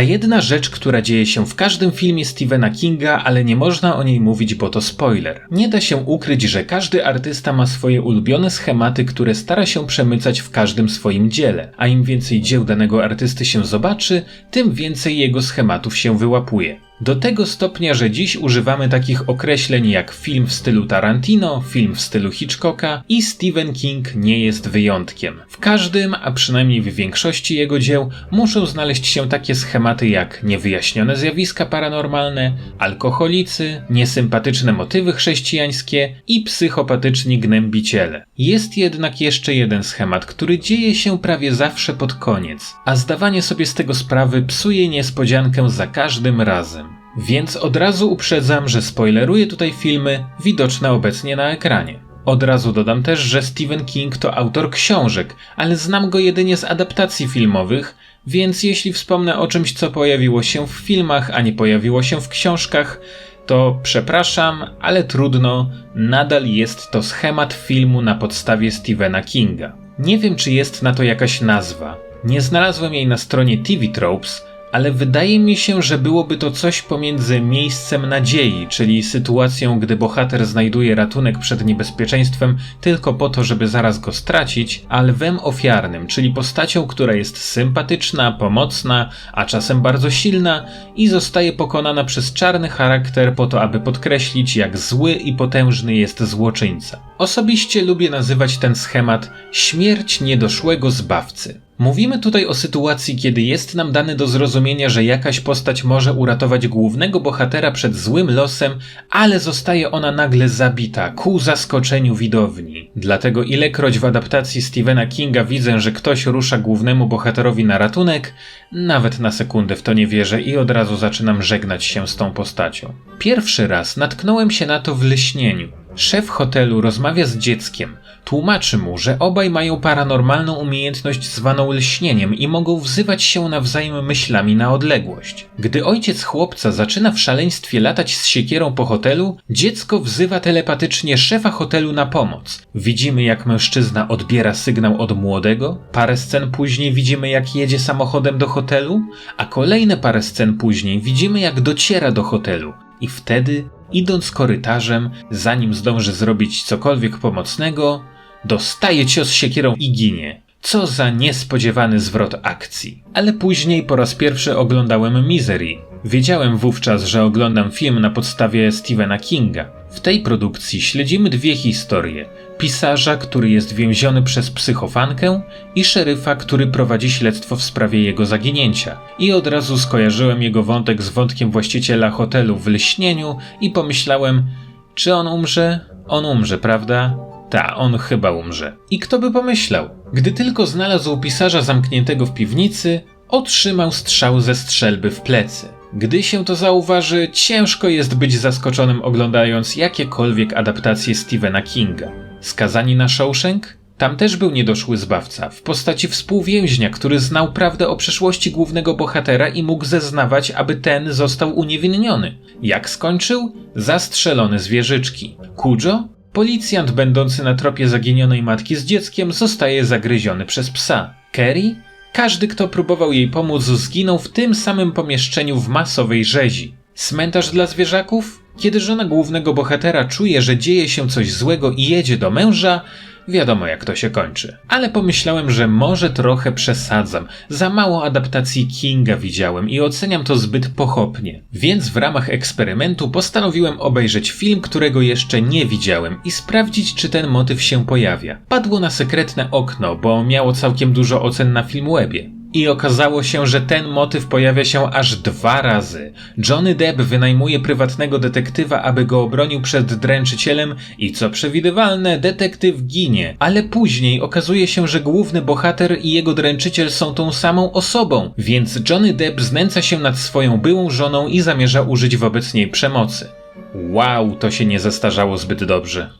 Ta jedna rzecz, która dzieje się w każdym filmie Stephena Kinga, ale nie można o niej mówić, bo to spoiler. Nie da się ukryć, że każdy artysta ma swoje ulubione schematy, które stara się przemycać w każdym swoim dziele, a im więcej dzieł danego artysty się zobaczy, tym więcej jego schematów się wyłapuje. Do tego stopnia, że dziś używamy takich określeń jak film w stylu Tarantino, film w stylu Hitchcocka i Stephen King nie jest wyjątkiem. W każdym, a przynajmniej w większości jego dzieł, muszą znaleźć się takie schematy jak niewyjaśnione zjawiska paranormalne, alkoholicy, niesympatyczne motywy chrześcijańskie i psychopatyczni gnębiciele. Jest jednak jeszcze jeden schemat, który dzieje się prawie zawsze pod koniec, a zdawanie sobie z tego sprawy psuje niespodziankę za każdym razem. Więc od razu uprzedzam, że spoileruję tutaj filmy widoczne obecnie na ekranie. Od razu dodam też, że Stephen King to autor książek, ale znam go jedynie z adaptacji filmowych, więc jeśli wspomnę o czymś, co pojawiło się w filmach, a nie pojawiło się w książkach, to przepraszam, ale trudno, nadal jest to schemat filmu na podstawie Stephena Kinga. Nie wiem, czy jest na to jakaś nazwa. Nie znalazłem jej na stronie TV Tropes, ale wydaje mi się, że byłoby to coś pomiędzy miejscem nadziei, czyli sytuacją, gdy bohater znajduje ratunek przed niebezpieczeństwem tylko po to, żeby zaraz go stracić, a lwem ofiarnym, czyli postacią, która jest sympatyczna, pomocna, a czasem bardzo silna i zostaje pokonana przez czarny charakter po to, aby podkreślić, jak zły i potężny jest złoczyńca. Osobiście lubię nazywać ten schemat śmierć niedoszłego zbawcy. Mówimy tutaj o sytuacji, kiedy jest nam dane do zrozumienia, że jakaś postać może uratować głównego bohatera przed złym losem, ale zostaje ona nagle zabita, ku zaskoczeniu widowni. Dlatego ilekroć w adaptacji Stephena Kinga widzę, że ktoś rusza głównemu bohaterowi na ratunek, nawet na sekundę w to nie wierzę i od razu zaczynam żegnać się z tą postacią. Pierwszy raz natknąłem się na to w Leśnieniu. Szef hotelu rozmawia z dzieckiem. Tłumaczy mu, że obaj mają paranormalną umiejętność zwaną lśnieniem i mogą wzywać się nawzajem myślami na odległość. Gdy ojciec chłopca zaczyna w szaleństwie latać z siekierą po hotelu, dziecko wzywa telepatycznie szefa hotelu na pomoc. Widzimy jak mężczyzna odbiera sygnał od młodego, parę scen później widzimy jak jedzie samochodem do hotelu, a kolejne parę scen później widzimy jak dociera do hotelu. I wtedy idąc korytarzem, zanim zdąży zrobić cokolwiek pomocnego, dostaje cios siekierą i ginie. Co za niespodziewany zwrot akcji. Ale później po raz pierwszy oglądałem Misery. Wiedziałem wówczas, że oglądam film na podstawie Stephena Kinga. W tej produkcji śledzimy dwie historie: pisarza, który jest więziony przez psychofankę, i szeryfa, który prowadzi śledztwo w sprawie jego zaginięcia. I od razu skojarzyłem jego wątek z wątkiem właściciela hotelu w lśnieniu i pomyślałem, czy on umrze? On umrze, prawda? Ta, on chyba umrze. I kto by pomyślał? Gdy tylko znalazł pisarza zamkniętego w piwnicy, otrzymał strzał ze strzelby w plecy. Gdy się to zauważy, ciężko jest być zaskoczonym oglądając jakiekolwiek adaptacje Stephena Kinga. Skazani na Shawshank? Tam też był niedoszły zbawca, w postaci współwięźnia, który znał prawdę o przeszłości głównego bohatera i mógł zeznawać, aby ten został uniewinniony. Jak skończył? Zastrzelony z wieżyczki. Kujo? Policjant będący na tropie zaginionej matki z dzieckiem zostaje zagryziony przez psa. Kerry? Każdy, kto próbował jej pomóc, zginął w tym samym pomieszczeniu w masowej rzezi. Cmentarz dla zwierzaków? Kiedy żona głównego bohatera czuje, że dzieje się coś złego i jedzie do męża, wiadomo jak to się kończy. Ale pomyślałem, że może trochę przesadzam. Za mało adaptacji Kinga widziałem i oceniam to zbyt pochopnie. Więc w ramach eksperymentu postanowiłem obejrzeć film, którego jeszcze nie widziałem i sprawdzić, czy ten motyw się pojawia. Padło na sekretne okno, bo miało całkiem dużo ocen na Filmwebie. I okazało się, że ten motyw pojawia się aż dwa razy. Johnny Depp wynajmuje prywatnego detektywa, aby go obronił przed dręczycielem i co przewidywalne, detektyw ginie. Ale później okazuje się, że główny bohater i jego dręczyciel są tą samą osobą, więc Johnny Depp znęca się nad swoją byłą żoną i zamierza użyć wobec niej przemocy. Wow, to się nie zestarzało zbyt dobrze.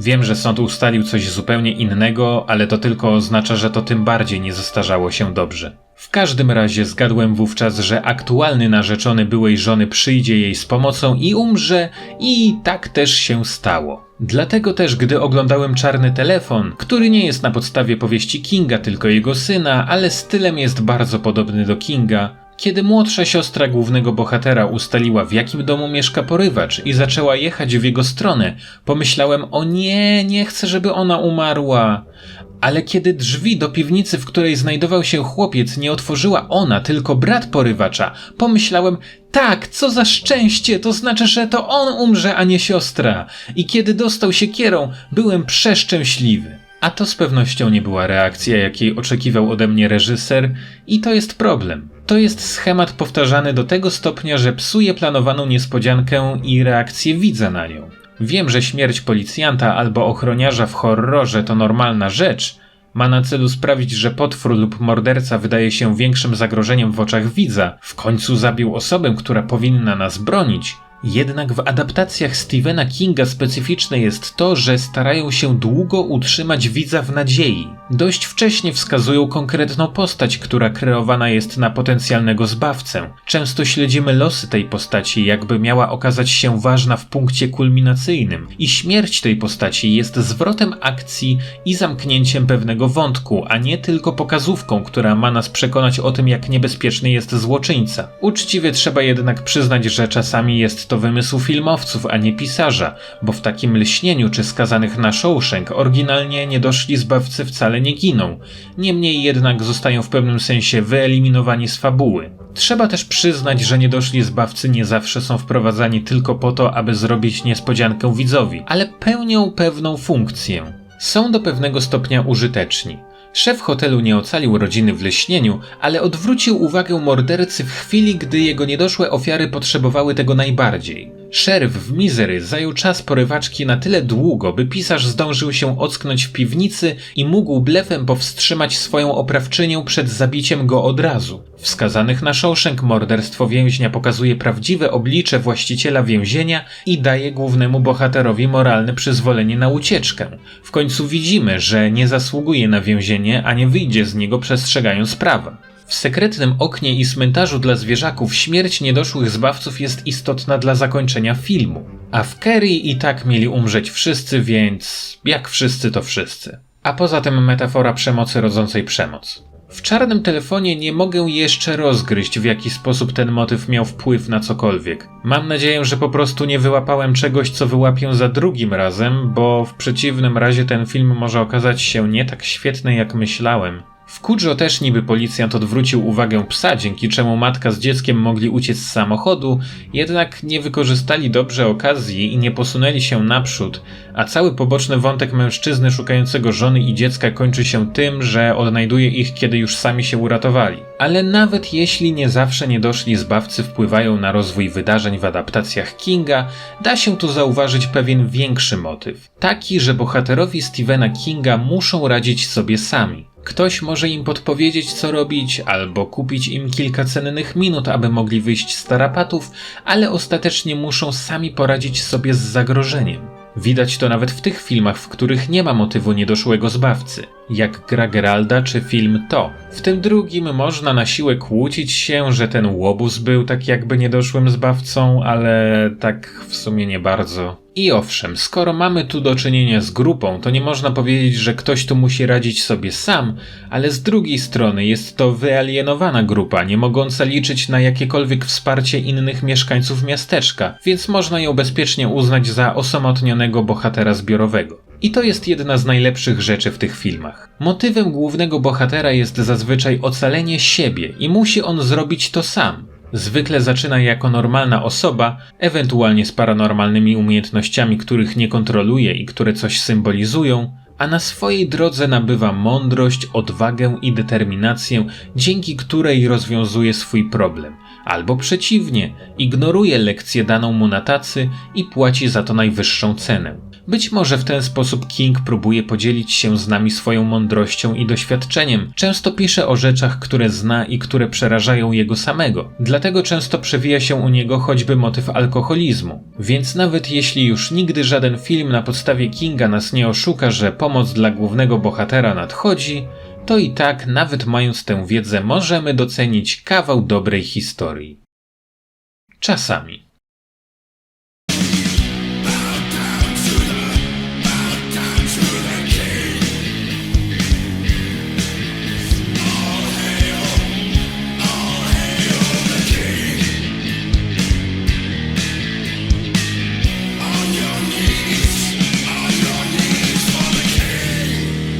Wiem, że sąd ustalił coś zupełnie innego, ale to tylko oznacza, że to tym bardziej nie zestarzało się dobrze. W każdym razie zgadłem wówczas, że aktualny narzeczony byłej żony przyjdzie jej z pomocą i umrze, i tak też się stało. Dlatego też, gdy oglądałem Czarny Telefon, który nie jest na podstawie powieści Kinga, tylko jego syna, ale stylem jest bardzo podobny do Kinga, Kiedy młodsza siostra głównego bohatera ustaliła w jakim domu mieszka porywacz i zaczęła jechać w jego stronę, pomyślałem o nie, nie chcę, żeby ona umarła. Ale kiedy drzwi do piwnicy, w której znajdował się chłopiec, nie otworzyła ona, tylko brat porywacza, pomyślałem, tak, co za szczęście, to znaczy, że to on umrze, a nie siostra. I kiedy dostał się kierą, byłem przeszczęśliwy. A to z pewnością nie była reakcja, jakiej oczekiwał ode mnie reżyser, i to jest problem. To jest schemat powtarzany do tego stopnia, że psuje planowaną niespodziankę i reakcję widza na nią. Wiem, że śmierć policjanta albo ochroniarza w horrorze to normalna rzecz, ma na celu sprawić, że potwór lub morderca wydaje się większym zagrożeniem w oczach widza, w końcu zabił osobę, która powinna nas bronić, jednak w adaptacjach Stephena Kinga specyficzne jest to, że starają się długo utrzymać widza w nadziei. Dość wcześnie wskazują konkretną postać, która kreowana jest na potencjalnego zbawcę. Często śledzimy losy tej postaci, jakby miała okazać się ważna w punkcie kulminacyjnym, i śmierć tej postaci jest zwrotem akcji i zamknięciem pewnego wątku, a nie tylko pokazówką, która ma nas przekonać o tym, jak niebezpieczny jest złoczyńca. Uczciwie trzeba jednak przyznać, że czasami jest to wymysł filmowców, a nie pisarza, bo w takim lśnieniu czy skazanych na Shawshank oryginalnie niedoszli zbawcy wcale nie giną, niemniej jednak zostają w pewnym sensie wyeliminowani z fabuły. Trzeba też przyznać, że niedoszli zbawcy nie zawsze są wprowadzani tylko po to, aby zrobić niespodziankę widzowi, ale pełnią pewną funkcję. Są do pewnego stopnia użyteczni. Szef hotelu nie ocalił rodziny w leśnieniu, ale odwrócił uwagę mordercy w chwili, gdy jego niedoszłe ofiary potrzebowały tego najbardziej. Szeryf w Misery zajął czas porywaczki na tyle długo, by pisarz zdążył się ocknąć w piwnicy i mógł blefem powstrzymać swoją oprawczynię przed zabiciem go od razu. Wskazanych na Shawshank morderstwo więźnia pokazuje prawdziwe oblicze właściciela więzienia i daje głównemu bohaterowi moralne przyzwolenie na ucieczkę. W końcu widzimy, że nie zasługuje na więzienie, a nie wyjdzie z niego przestrzegając prawa. W sekretnym oknie i cmentarzu dla zwierzaków śmierć niedoszłych zbawców jest istotna dla zakończenia filmu. A w Kerry i tak mieli umrzeć wszyscy, więc jak wszyscy to wszyscy. A poza tym metafora przemocy rodzącej przemoc. W czarnym telefonie nie mogę jeszcze rozgryźć, w jaki sposób ten motyw miał wpływ na cokolwiek. Mam nadzieję, że po prostu nie wyłapałem czegoś, co wyłapię za drugim razem, bo w przeciwnym razie ten film może okazać się nie tak świetny, jak myślałem. W Kudżo też niby policjant odwrócił uwagę psa, dzięki czemu matka z dzieckiem mogli uciec z samochodu, jednak nie wykorzystali dobrze okazji i nie posunęli się naprzód, a cały poboczny wątek mężczyzny szukającego żony i dziecka kończy się tym, że odnajduje ich, kiedy już sami się uratowali. Ale nawet jeśli nie zawsze niedoszli zbawcy wpływają na rozwój wydarzeń w adaptacjach Kinga, da się tu zauważyć pewien większy motyw. Taki, że bohaterowie Stephena Kinga muszą radzić sobie sami. Ktoś może im podpowiedzieć, co robić, albo kupić im kilka cennych minut, aby mogli wyjść z tarapatów, ale ostatecznie muszą sami poradzić sobie z zagrożeniem. Widać to nawet w tych filmach, w których nie ma motywu niedoszłego zbawcy, jak gra Geralda czy film To. W tym drugim można na siłę kłócić się, że ten łobuz był tak jakby niedoszłym zbawcą, ale tak w sumie nie bardzo. I owszem, skoro mamy tu do czynienia z grupą, to nie można powiedzieć, że ktoś tu musi radzić sobie sam, ale z drugiej strony jest to wyalienowana grupa, nie mogąca liczyć na jakiekolwiek wsparcie innych mieszkańców miasteczka, więc można ją bezpiecznie uznać za osamotnionego bohatera zbiorowego. I to jest jedna z najlepszych rzeczy w tych filmach. Motywem głównego bohatera jest zazwyczaj ocalenie siebie i musi on zrobić to sam. Zwykle zaczyna jako normalna osoba, ewentualnie z paranormalnymi umiejętnościami, których nie kontroluje i które coś symbolizują, a na swojej drodze nabywa mądrość, odwagę i determinację, dzięki której rozwiązuje swój problem, albo przeciwnie, ignoruje lekcję daną mu na tacy i płaci za to najwyższą cenę. Być może w ten sposób King próbuje podzielić się z nami swoją mądrością i doświadczeniem. Często pisze o rzeczach, które zna i które przerażają jego samego. Dlatego często przewija się u niego choćby motyw alkoholizmu. Więc nawet jeśli już nigdy żaden film na podstawie Kinga nas nie oszuka, że pomoc dla głównego bohatera nadchodzi, to i tak, nawet mając tę wiedzę, możemy docenić kawał dobrej historii. Czasami.